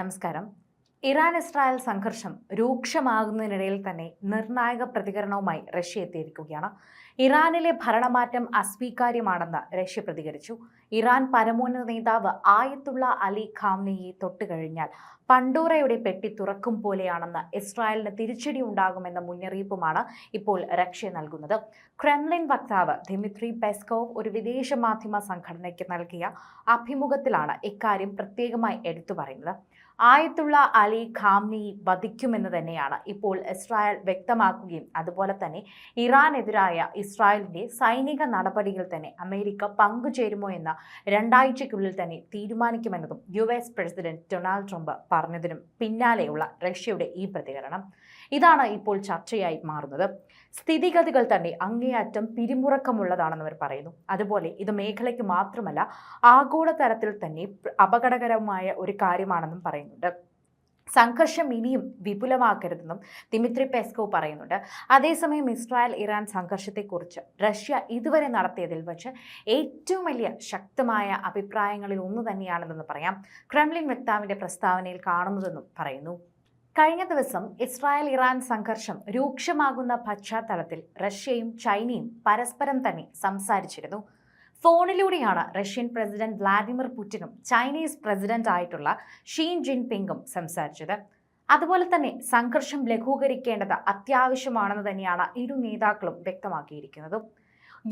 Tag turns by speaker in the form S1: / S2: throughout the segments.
S1: നമസ്കാരം. Iran Israel സംഘർഷം രൂക്ഷമാകുന്നതിനിടയിൽ തന്നെ നിർണായക പ്രതികരണവുമായി റഷ്യ എത്തിയിരിക്കുകയാണ്. ഇറാനിലെ ഭരണമാറ്റം അസ്വീകാര്യമാണെന്ന് റഷ്യ പ്രതികരിച്ചു. ഇറാൻ പരമോന്നത നേതാവ് ആയത്തുള്ള അലി ഖാംനെയെ തൊട്ടുകഴിഞ്ഞാൽ പണ്ടോറയുടെ പെട്ടി തുറക്കും പോലെയാണെന്ന് ഇസ്രായേലിന് തിരിച്ചടി ഉണ്ടാകുമെന്ന മുന്നറിയിപ്പുമാണ് ഇപ്പോൾ റഷ്യ നൽകുന്നത്. ക്രെംലിൻ വക്താവ് ദിമിത്രി പെസ്കോവ് ഒരു വിദേശ മാധ്യമ സംഘടനയ്ക്ക് നൽകിയ അഭിമുഖത്തിലാണ് ഇക്കാര്യം പ്രത്യേകമായി എടുത്തു പറയുന്നത്. ആയത്തുള്ള അലി ഖാംനി വധിക്കുമെന്ന് തന്നെയാണ് ഇപ്പോൾ ഇസ്രായേൽ വ്യക്തമാക്കുകയും അതുപോലെ തന്നെ ഇറാനെതിരായ ഇസ്രായേലിന്റെ സൈനിക നടപടികൾ തന്നെ അമേരിക്ക പങ്കുചേരുമോ എന്ന രണ്ടാഴ്ചയ്ക്കുള്ളിൽ തന്നെ തീരുമാനിക്കുമെന്നതും U S president Donald Trump പറഞ്ഞതിനും പിന്നാലെയുള്ള റഷ്യയുടെ ഈ പ്രതികരണം ഇതാണ് ഇപ്പോൾ ചർച്ചയായി മാറുന്നത്. സ്ഥിതിഗതികൾ തന്നെ അങ്ങേയറ്റം പിരിമുറക്കമുള്ളതാണെന്ന് അവർ പറയുന്നു. അതുപോലെ ഇത് മേഖലയ്ക്ക് മാത്രമല്ല ആഗോളതലത്തിൽ തന്നെ അപകടകരമായ ഒരു കാര്യമാണെന്നും പറയുന്നുണ്ട്. സംഘർഷം ഇനിയും വിപുലമാക്കരുതെന്നും ദിമിത്രി പെസ്കോ പറയുന്നുണ്ട്. അതേസമയം ഇസ്രായേൽ ഇറാൻ സംഘർഷത്തെക്കുറിച്ച് റഷ്യ ഇതുവരെ നടത്തിയതിൽ വച്ച് ഏറ്റവും വലിയ ശക്തമായ അഭിപ്രായങ്ങളിൽ ഒന്ന് തന്നെയാണെന്ന് പറയാം. ക്രെംലിൻ വക്താവിന്റെ പ്രസ്താവനയിൽ കാണുന്നതെന്നും പറയുന്നു. കഴിഞ്ഞ ദിവസം ഇസ്രായേൽ ഇറാൻ സംഘർഷം രൂക്ഷമാകുന്ന പശ്ചാത്തലത്തിൽ റഷ്യയും ചൈനയും പരസ്പരം തന്നെ സംസാരിച്ചിരുന്നു. ഫോണിലൂടെയാണ് റഷ്യൻ പ്രസിഡന്റ് വ്ളാഡിമിർ പുടിനും ചൈനീസ് പ്രസിഡന്റ് ആയിട്ടുള്ള ഷീൻ ജിൻപിങ്ങും സംസാരിച്ചത്. അതുപോലെ തന്നെ സംഘർഷം ലഘൂകരിക്കേണ്ടത് അത്യാവശ്യമാണെന്ന് തന്നെയാണ് ഇരു നേതാക്കളും വ്യക്തമാക്കിയിരിക്കുന്നത്.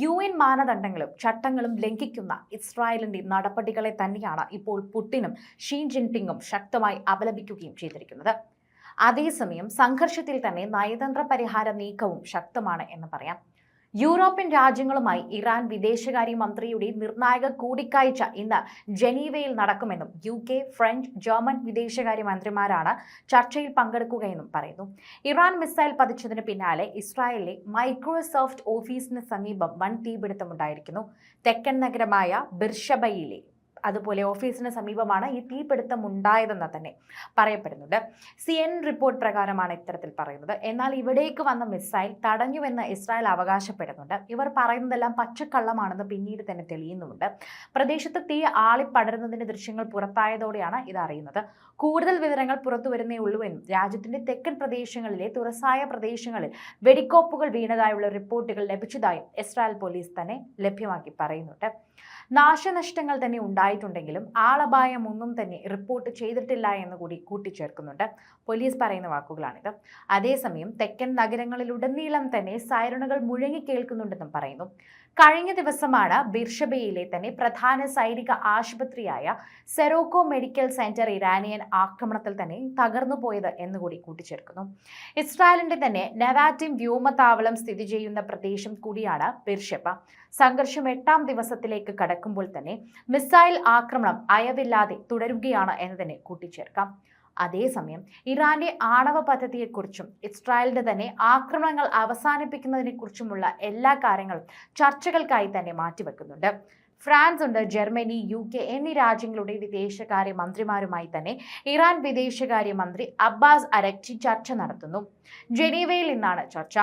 S1: യു എൻ മാനദണ്ഡങ്ങളും ചട്ടങ്ങളും ലംഘിക്കുന്ന ഇസ്രായേലിന്റെ നടപടികളെ തന്നെയാണ് ഇപ്പോൾ പുടിനും ഷീൻ ജിൻപിങ്ങും ശക്തമായി അപലപിക്കുകയും ചെയ്തിരിക്കുന്നത്. അതേസമയം സംഘർഷത്തിൽ തന്നെ നയതന്ത്ര പരിഹാര നീക്കവും ശക്തമാണ് എന്ന് പറയാം. യൂറോപ്യൻ രാജ്യങ്ങളുമായി ഇറാൻ വിദേശകാര്യ മന്ത്രിയുടെ നിർണായക കൂടിക്കാഴ്ച ഇന്ന് ജനീവയിൽ നടക്കുമെന്നും യു കെ ഫ്രഞ്ച് ജർമ്മൻ വിദേശകാര്യ മന്ത്രിമാരാണ് ചർച്ചയിൽ പങ്കെടുക്കുകയെന്നും പറയുന്നു. ഇറാൻ മിസൈൽ പതിച്ചതിന് പിന്നാലെ ഇസ്രായേലിലെ മൈക്രോസോഫ്റ്റ് ഓഫീസിന് സമീപം വൻ തീപിടുത്തമുണ്ടായിരിക്കുന്നു. തെക്കൻ നഗരമായ ബിർഷബയിലെ അതുപോലെ ഓഫീസിന് സമീപമാണ് ഈ തീപിടുത്തം ഉണ്ടായതെന്ന് തന്നെ പറയപ്പെടുന്നുണ്ട് സി എൻ റിപ്പോർട്ട് പ്രകാരമാണ് ഇത്തരത്തിൽ പറയുന്നത്. എന്നാൽ ഇവിടേക്ക് വന്ന മിസൈൽ തടഞ്ഞുവെന്ന് ഇസ്രായേൽ അവകാശപ്പെടുന്നുണ്ട്. ഇവർ പറയുന്നതെല്ലാം പച്ചക്കള്ളമാണെന്ന് പിന്നീട് തന്നെ തെളിയുന്നുമുണ്ട്. പ്രദേശത്ത് തീ ആളിപ്പടരുന്നതിന്റെ ദൃശ്യങ്ങൾ പുറത്തായതോടെയാണ് ഇത് അറിയുന്നത്. കൂടുതൽ വിവരങ്ങൾ പുറത്തു വരുന്നേ ഉള്ളൂ എന്നും രാജ്യത്തിന്റെ തെക്കൻ പ്രദേശങ്ങളിലെ തുറസായ പ്രദേശങ്ങളിൽ വെടിക്കോപ്പുകൾ വീണതായുള്ള റിപ്പോർട്ടുകൾ ലഭിച്ചതായും ഇസ്രായേൽ പോലീസ് തന്നെ ലഭ്യമാക്കി പറയുന്നുണ്ട്. നാശനഷ്ടങ്ങൾ തന്നെ ഉണ്ടായിട്ടുണ്ടെങ്കിലും ആളപായം ഒന്നും തന്നെ റിപ്പോർട്ട് ചെയ്തിട്ടില്ല എന്ന് കൂടി കൂട്ടിച്ചേർക്കുന്നുണ്ട്. പോലീസ് പറയുന്ന വാക്കുകളാണിത്. അതേസമയം തെക്കൻ നഗരങ്ങളിലുടനീളം തന്നെ സൈറണുകൾ മുഴങ്ങി കേൾക്കുന്നുണ്ടെന്നും പറയുന്നു. കഴിഞ്ഞ ദിവസമാണ് ബിർഷബയിലെ തന്നെ പ്രധാന സൈനിക ആശുപത്രിയായ സെറോക്കോ മെഡിക്കൽ സെന്റർ ഇറാനിയൻ ആക്രമണത്തിൽ തന്നെ തകർന്നു പോയത് എന്നുകൂടി കൂട്ടിച്ചേർക്കുന്നു. ഇസ്രായേലിന്റെ തന്നെ നെവാറ്റിം വ്യോമതാവളം സ്ഥിതി ചെയ്യുന്ന പ്രദേശം കൂടിയാണ് ബിർഷബ. സംഘർഷം എട്ടാം ദിവസത്തിലേക്ക് കടക്കുമ്പോൾ തന്നെ മിസൈൽ ആക്രമണം അയവില്ലാതെ തുടരുകയാണ് എന്ന് തന്നെ കൂട്ടിച്ചേർക്കാം. അതേസമയം ഇറാന്റെ ആണവ പദ്ധതിയെക്കുറിച്ചും ഇസ്രായേലിന്റെ തന്നെ ആക്രമണങ്ങൾ അവസാനിപ്പിക്കുന്നതിനെക്കുറിച്ചുമുള്ള എല്ലാ കാര്യങ്ങളും ചർച്ചകൾക്കായി തന്നെ മാറ്റിവെക്കുന്നുണ്ട്. ഫ്രാൻസ് ഉണ്ട് ജർമ്മനി യു കെ എന്നീ രാജ്യങ്ങളുടെ വിദേശകാര്യ മന്ത്രിമാരുമായി തന്നെ ഇറാൻ വിദേശകാര്യ മന്ത്രി അബ്ബാസ് അരക്ചി ചർച്ച നടത്തുന്നു. ജനീവയിൽ നിന്നാണ് ചർച്ച.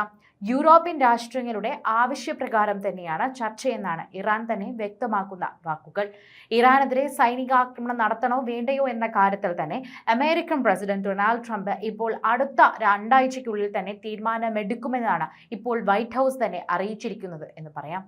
S1: യൂറോപ്യൻ രാഷ്ട്രങ്ങളുടെ ആവശ്യപ്രകാരം തന്നെയാണ് ചർച്ചയെന്നാണ് ഇറാൻ തന്നെ വ്യക്തമാക്കുന്ന വാക്കുകൾ. ഇറാനെതിരെ സൈനികാക്രമണം നടത്തണോ വേണ്ടയോ എന്ന കാര്യത്തിൽ തന്നെ അമേരിക്കൻ പ്രസിഡന്റ് ഡൊണാൾഡ് ട്രംപ് ഇപ്പോൾ അടുത്ത രണ്ടാഴ്ചയ്ക്കുള്ളിൽ തന്നെ തീരുമാനമെടുക്കുമെന്നാണ് ഇപ്പോൾ വൈറ്റ് ഹൗസ് തന്നെ അറിയിച്ചിരിക്കുന്നത് എന്ന് പറയാം.